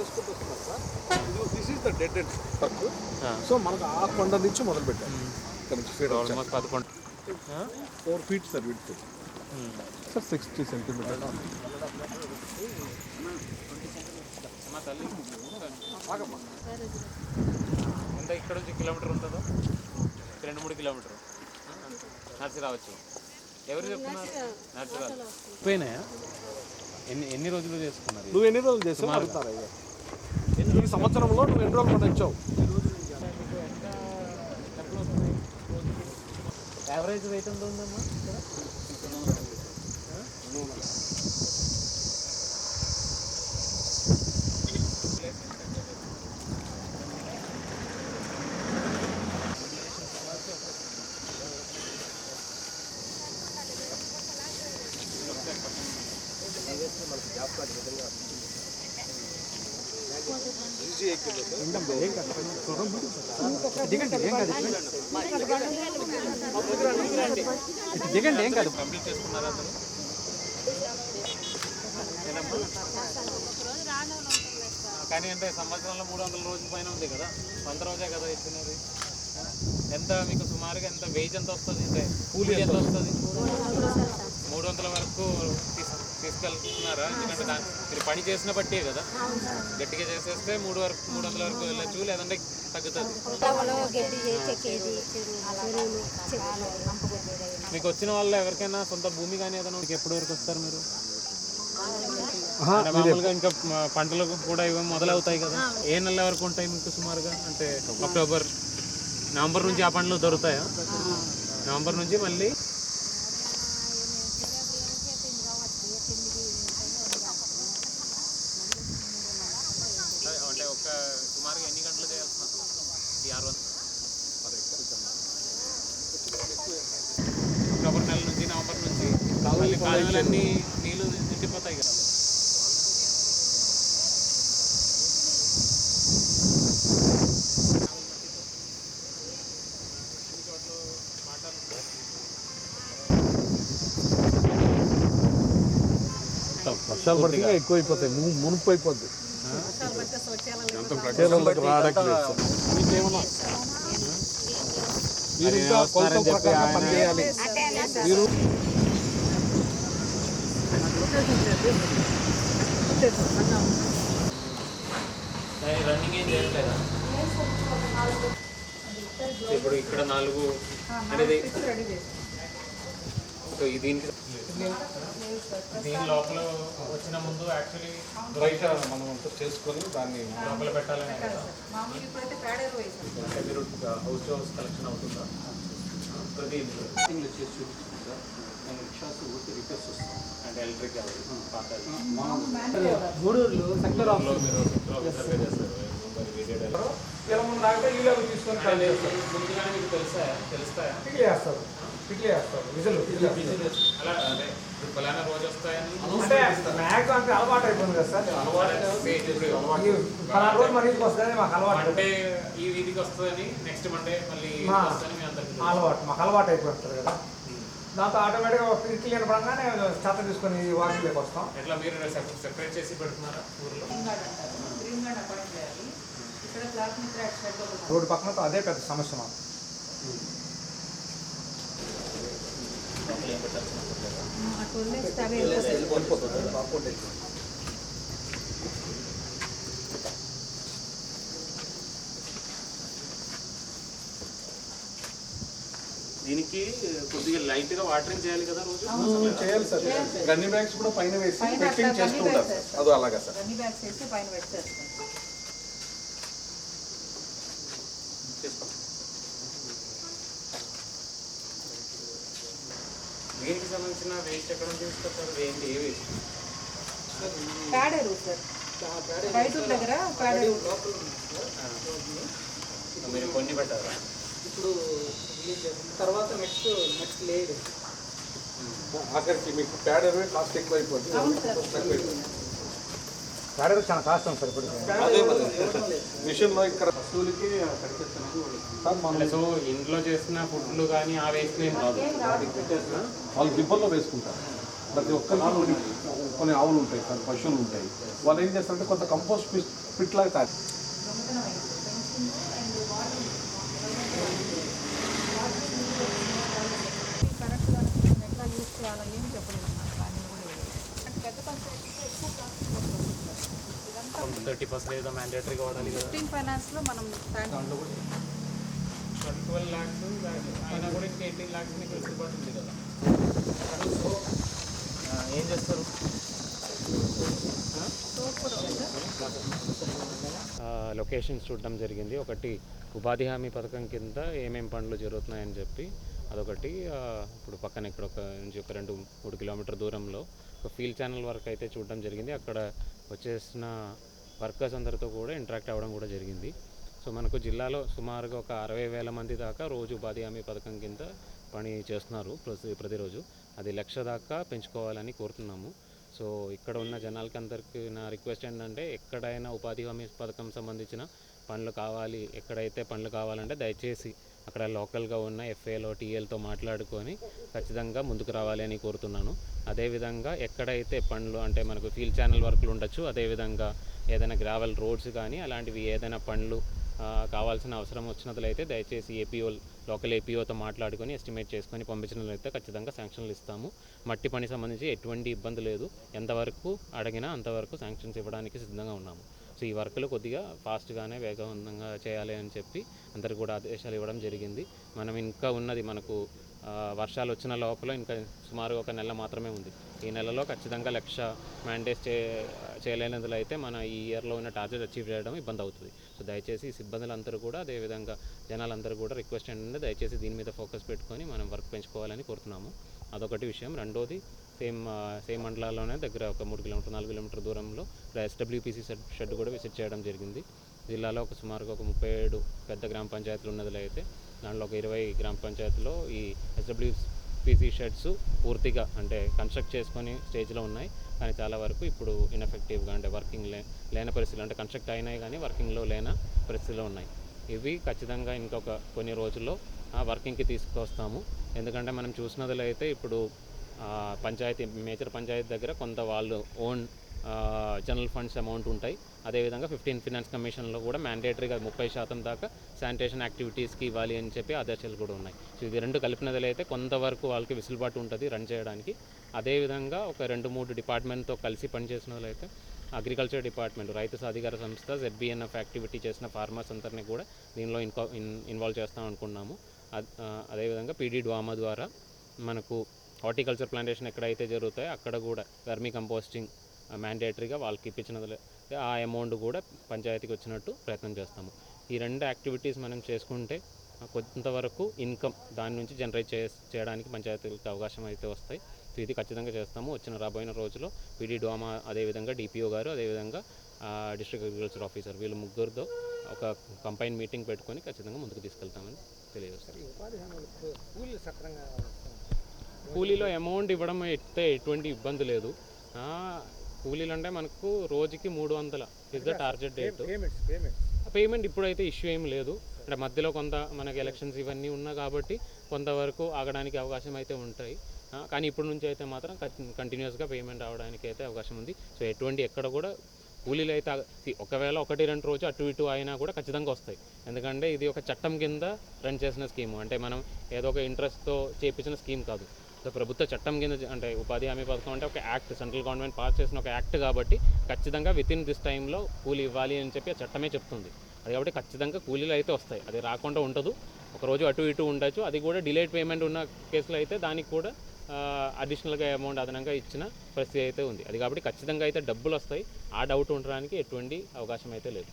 చేసుకుంటూ వస్తున్నారు sir. This is the dead end work so మనకు ఆ కొండ నుంచి మొదలు పెట్టారు ఇక్కడ నుంచి ఫీడ్ ఆల్మోస్ట్ పదకొండు. Four feet sir width sir sixty centimetre ఎంత ఇక్కడ నుంచి కిలోమీటర్ ఉంటుందో? రెండు మూడు కిలోమీటర్. నడిచి రావచ్చు ఎవరు చెప్తున్నారు? నడిచి రావచ్చు పోయినాయా? ఎన్ని ఎన్ని రోజులు చేసుకున్నారు? నువ్వు ఎన్ని రోజులు అయ్యా ఈ సంవత్సరంలో నువ్వు ఎన్ని రోజులు పండించావు యావరేజ్ రేట్ ఎంత ఉందమ్మా? దిగండి ఏం కాదు కంప్లీట్ చేసుకున్నారా? కానీ అంటే సంవత్సరంలో మూడు వందల రోజుల పైన ఉంది కదా. వంద రోజే కదా ఇచ్చినది? ఎంత మీకు సుమారుగా ఎంత? వేజ్ ఎంత వస్తుంది? అంటే కూలీ ఎంత వస్తుంది? మూడు వందల వరకు తీసు తీసుకెళ్తున్నారా? ఎందుకంటే దాని మీరు పని చేసిన బట్టే కదా. గట్టిగా చేసేస్తే మూడు వరకు మూడు వందల వరకు వెళ్ళచ్చు లేదంటే తగ్గుతుంది. మీకు వచ్చిన వాళ్ళు ఎవరికైనా సొంత భూమి కానీ ఏదైనా మీకు ఎప్పటి వరకు వస్తారు మీరు? మామూలుగా ఇంకా పంటలు కూడా ఇవి మొదలవుతాయి కదా. ఏ నెల వరకు ఉంటాయి మీకు సుమారుగా? అంటే అక్టోబర్ నవంబర్ నుంచి ఆ పంటలు దొరుకుతాయా? నవంబర్ నుంచి మళ్ళీ అంటే ఒక సుమారుగా ఎన్ని గంటలు చేయాల్సిన ఈ ఆరు వందలు అక్టోబర్ నెల నుంచి నవంబర్ నుంచి మళ్ళీ కాలువలన్నీ నీళ్ళు నిండిపోతాయి కదా. వర్షాలు పడితే ఎక్కువ అయిపోతాయి మునుపు అయిపోద్ది మీరు ఇంకా కొలత ప్రకారం పనిచేయాలి మీరు రన్నింగ్ ఏం చేయట్లేదా ఇప్పుడు ఇక్కడ నాలుగు అనేది సో దీనికి దీని లోపల వచ్చిన ముందు యాక్చువల్లీ బయట మనం అంతా చేసుకొని దాన్ని లోపల పెట్టాలని మీరు హౌస్ టు హౌస్ కలెక్షన్ అవుతుందా? ప్రతి ఇంట్లో టింగ్లు చేసి చూపిస్తాం సార్. నేను రిక్షాస్ ఊరికి రిపేర్స్ వస్తాం అంటే ఎలక్ట్రిక్ కావాలి. గూడూరులో సెక్టర్ ఇంట్లో మీరు చేస్తారు. వీడియో ఇలా ముందు దాకా వీళ్ళు తీసుకొని ముందుగానే మీకు తెలుసా? తెలుస్తాయా? పిక్లే వేస్తారు పిక్లే వేస్తారు విజులు అలా అంటే వస్తాయని అంటే మ్యాక్స్ అంటే అలవాటు అయిపోయింది కదా సార్. అంటే ఈ పలానా రోజు మన ఇంటికి వస్తుంది మాకు అలవాటు. మండే ఈ వీధికి వస్తుందని నెక్స్ట్ మండే మళ్ళీ. అలవాటు. మాకు అలవాటు అయిపోతుంది కదా దాంతో ఆటోమేటిక్గా పిక్లీ పడంగానే చేత తీసుకొని వాకింగ్లోకి వస్తాం. ఎట్లా మీరు సెపరేట్ చేసి పెడుతున్నారా ఊర్లో? రోడ్డు పక్కన అదే పెద్ద సమస్య మాకు. దీనికి కొద్దిగా లైట్గా వాటరింగ్ చేయాలి కదా రోజు? చేయాలి సార్. గన్ని బ్యాగ్స్ కూడా పైన వేసి పెట్టింగ్ చేస్తూ ఉంటారు. సార్ అదో అలాగా సార్. అన్ని బ్యాగ్స్ వేసి పైన పెట్టేస్తాం సంబంధించిన వేస్ట్ ఎక్కడ నుంచి తీసుకొస్తారు ఏంటి ఏ వేస్ట్ ప్యాడేరు సార్. బయట దగ్గర ప్యాడేరు. మీరు కొన్ని పెట్టారా? ఇప్పుడు తర్వాత నెక్స్ట్ నెక్స్ట్ లేయర్ ఆఖరికి మీకు ప్యాడ్ ఎరువే కాస్ట్ ఎక్కువ అయిపోతుంది ప్యాడేరు చాలా కాస్ట్ ఉంది సార్ ఇప్పుడు మిషన్లో ఇక్కడ వస్తువులకి సో ఇంట్లో చేసిన ఫుడ్లు కానీ ఆ వేస్ట్ ఏం రాదు. వాళ్ళు దిబ్బల్లో వేసుకుంటారు. ప్రతి ఒక్కరికి కొన్ని కొన్ని ఆవులు ఉంటాయి కొన్ని పశువులు ఉంటాయి. వాళ్ళు ఏం చేస్తారంటే కొంత కంపోస్ట్ పిట్ పిట్ లాగా తయారు కరెక్ట్గా ఎట్లా ఏం చెప్పలేదు ప్లానింగ్ కూడా లేదు అంటే పెద్ద పంచాయతీలో ఎక్కువ ఇదంతా థర్టీ పర్సెంట్ ఏదో మ్యాండేటరీగా వాడాలి కదా. ఫైనాన్స్లో మనం ప్లాన్ ట్వెల్వ్ ల్యాక్స్ అయినా కూడా ఇంకా ఎయిటీన్ ల్యాక్స్ మీకు వెసులుబాటు ఉంది కదా. ఆ, ఏం చేస్తారు? లొకేషన్స్ చూడడం జరిగింది. ఒకటి ఉపాధి హామీ పథకం కింద ఏమేం పనులు జరుగుతున్నాయని చెప్పి అదొకటి ఇప్పుడు పక్కన ఇక్కడ ఒక నుంచి ఒక రెండు మూడు కిలోమీటర్ దూరంలో ఒక ఫీల్డ్ ఛానల్ వర్క్ అయితే చూడడం జరిగింది. అక్కడ వచ్చేసిన వర్కర్స్ అందరితో కూడా ఇంటరాక్ట్ అవ్వడం కూడా జరిగింది. సో మనకు జిల్లాలో సుమారుగా ఒక అరవై వేల మంది దాకా రోజు ఉపాధి హామీ పథకం కింద పని చేస్తున్నారు ప్రతి ప్రతిరోజు. అది లక్ష దాకా పెంచుకోవాలని కోరుతున్నాము. సో ఇక్కడ ఉన్న జనాలకి అందరికీ నా రిక్వెస్ట్ ఏంటంటే ఎక్కడైనా ఉపాధి హామీ పథకం సంబంధించిన పనులు కావాలి ఎక్కడైతే పనులు కావాలంటే దయచేసి అక్కడ లోకల్గా ఉన్న ఎఫ్ఏలో టీఎల్తో మాట్లాడుకొని ఖచ్చితంగా ముందుకు రావాలి అని కోరుతున్నాను. అదేవిధంగా ఎక్కడైతే పనులు అంటే మనకు ఫీల్డ్ ఛానల్ వర్క్లు ఉండొచ్చు అదేవిధంగా ఏదైనా గ్రావెల్ రోడ్స్ కానీ అలాంటివి ఏదైనా పనులు కావాల్సిన అవసరం వచ్చినట్లయితే దయచేసి ఏపీఓ లోకల్ ఏపీఓతో మాట్లాడుకొని ఎస్టిమేట్ చేసుకొని పంపించినట్లయితే ఖచ్చితంగా శాంక్షన్లు ఇస్తాము. మట్టి పని సంబంధించి ఎటువంటి ఇబ్బంది లేదు. ఎంతవరకు అడిగినా అంతవరకు శాంక్షన్స్ ఇవ్వడానికి సిద్ధంగా ఉన్నాము. సో ఈ వర్క్లు కొద్దిగా ఫాస్ట్గానే వేగవంతంగా చేయాలి అని చెప్పి అందరికి కూడా ఆదేశాలు ఇవ్వడం జరిగింది. మనం ఇంకా ఉన్నది మనకు వర్షాలు వచ్చిన లోపల ఇంకా సుమారు ఒక నెల మాత్రమే ఉంది. ఈ నెలలో ఖచ్చితంగా లక్ష మ్యాండేట్స్ చే చేయలేనందులో అయితే మన ఈ ఇయర్లో ఉన్న టార్గెట్ అచీవ్ చేయడం ఇబ్బంది అవుతుంది. సో దయచేసి ఈ సిబ్బందులందరూ కూడా అదేవిధంగా జనాలందరూ కూడా రిక్వెస్ట్ ఏంటంటే దయచేసి దీని మీద ఫోకస్ పెట్టుకొని మనం వర్క్ పెంచుకోవాలని కోరుతున్నాము. అదొకటి విషయం. రెండోది సేమ్ సేమ్ మండలాల్లోనే దగ్గర ఒక మూడు కిలోమీటర్ నాలుగు కిలోమీటర్ దూరంలో ఎస్డబ్ల్యూపీసీ షెడ్ షెడ్ కూడా విజిట్ చేయడం జరిగింది. జిల్లాలో ఒక సుమారుగా ఒక ముప్పై ఏడు పెద్ద గ్రామ పంచాయతీలు ఉన్నదిలో అయితే దాంట్లో ఒక ఇరవై గ్రామ పంచాయతీలో ఈ ఎస్డబ్ల్యూపీసీ షెడ్స్ పూర్తిగా అంటే కన్స్ట్రక్ట్ చేసుకొని స్టేజ్లో ఉన్నాయి. కానీ చాలా వరకు ఇప్పుడు ఇన్ఎఫెక్టివ్గా అంటే వర్కింగ్ లే లేని పరిస్థితులు అంటే కన్స్ట్రక్ట్ అయినాయి కానీ వర్కింగ్లో లేన పరిస్థితులు ఉన్నాయి. ఇవి ఖచ్చితంగా ఇంకొక కొన్ని రోజుల్లో ఆ వర్కింగ్కి తీసుకొస్తాము. ఎందుకంటే మనం చూసినదిలో అయితే ఇప్పుడు పంచాయతీ మేజర్ పంచాయతీ దగ్గర కొంత వాళ్ళు ఓన్ జనరల్ ఫండ్స్ అమౌంట్ ఉంటాయి. అదేవిధంగా ఫిఫ్టీన్ ఫినాన్స్ కమిషన్లో కూడా మ్యాండేటరీగా ముప్పై శాతం దాకా శానిటేషన్ యాక్టివిటీస్కి ఇవ్వాలి అని చెప్పి ఆదేశాలు కూడా ఉన్నాయి. సో ఇది రెండు కలిపినదలైతే అయితే కొంతవరకు వాళ్ళకి వెసులుబాటు ఉంటుంది రన్ చేయడానికి. అదేవిధంగా ఒక రెండు మూడు డిపార్ట్మెంట్తో కలిసి పనిచేసినట్లయితే అగ్రికల్చర్ డిపార్ట్మెంట్ రైతు సాధికార సంస్థ జెడ్బిఎన్ఎఫ్ యాక్టివిటీ చేసిన ఫార్మర్స్ అందరినీ కూడా దీనిలో ఇన్కో ఇన్వాల్వ్ చేస్తాం అనుకున్నాము. అదేవిధంగా పీడీ డ్వామా ద్వారా మనకు హార్టికల్చర్ ప్లాంటేషన్ ఎక్కడైతే జరుగుతాయో అక్కడ కూడా వర్మీ కంపోస్టింగ్ మ్యాండేటరీగా వాళ్ళకి ఇప్పించినది ఆ అమౌంట్ కూడా పంచాయతీకి వచ్చినట్టు ప్రయత్నం చేస్తాము. ఈ రెండు యాక్టివిటీస్ మనం చేసుకుంటే కొంతవరకు ఇన్కమ్ దాని నుంచి జనరేట్ చే చేయడానికి పంచాయతీలకు అవకాశం అయితే వస్తాయి. సో ఇది ఖచ్చితంగా చేస్తాము. వచ్చిన రాబోయిన రోజుల్లో పీడీ డోమా అదేవిధంగా డిపిఓ గారు అదేవిధంగా డిస్ట్రిక్ట్ అగ్రికల్చర్ ఆఫీసర్ వీళ్ళు ముగ్గురితో ఒక కంపైన్ మీటింగ్ పెట్టుకొని ఖచ్చితంగా ముందుకు తీసుకెళ్తామని తెలియజేస్తారు కూలీలు అమౌంట్ ఇవ్వడం అయితే ఎటువంటి ఇబ్బంది లేదు. కూలీలు అంటే మనకు రోజుకి మూడు వందల is the target date payment ఇప్పుడైతే ఇష్యూ ఏం లేదు. అంటే మధ్యలో కొంత మనకి ఎలక్షన్స్ ఇవన్నీ ఉన్నా కాబట్టి కొంతవరకు ఆగడానికి అవకాశం అయితే ఉంటాయి. కానీ ఇప్పుడు నుంచి అయితే మాత్రం కంటిన్యూస్గా పేమెంట్ అవడానికి అయితే అవకాశం ఉంది. సో ఎటువంటి ఎక్కడ కూడా కూలీలు అయితే ఒకవేళ ఒకటి రెండు రోజు అటు ఇటు అయినా కూడా ఖచ్చితంగా వస్తాయి. ఎందుకంటే ఇది ఒక చట్టం కింద రన్ చేసిన స్కీము అంటే మనం ఏదో ఒక ఇంట్రెస్ట్తో చేపించిన స్కీమ్ కాదు. ప్రభుత్వ చట్టం కింద అంటే ఉపాధి హామీ పథకం అంటే ఒక యాక్ట్ సెంట్రల్ గవర్నమెంట్ పాస్ చేసిన ఒక యాక్ట్ కాబట్టి ఖచ్చితంగా విత్ ఇన్ దిస్ టైంలో కూలీ ఇవ్వాలి అని చెప్పి ఆ చట్టమే చెప్తుంది. అది కాబట్టి ఖచ్చితంగా కూలీలు అయితే వస్తాయి. అది రాకుండా ఉండదు. ఒకరోజు అటు ఇటు ఉండొచ్చు. అది కూడా డిలేడ్ పేమెంట్ ఉన్న కేసులో అయితే దానికి కూడా అడిషనల్గా అమౌంట్ అదనంగా ఇచ్చిన పరిస్థితి అయితే ఉంది. అది కాబట్టి ఖచ్చితంగా అయితే డబ్బులు వస్తాయి. ఆ డౌట్ ఉండడానికి ఎటువంటి అవకాశం అయితే లేదు.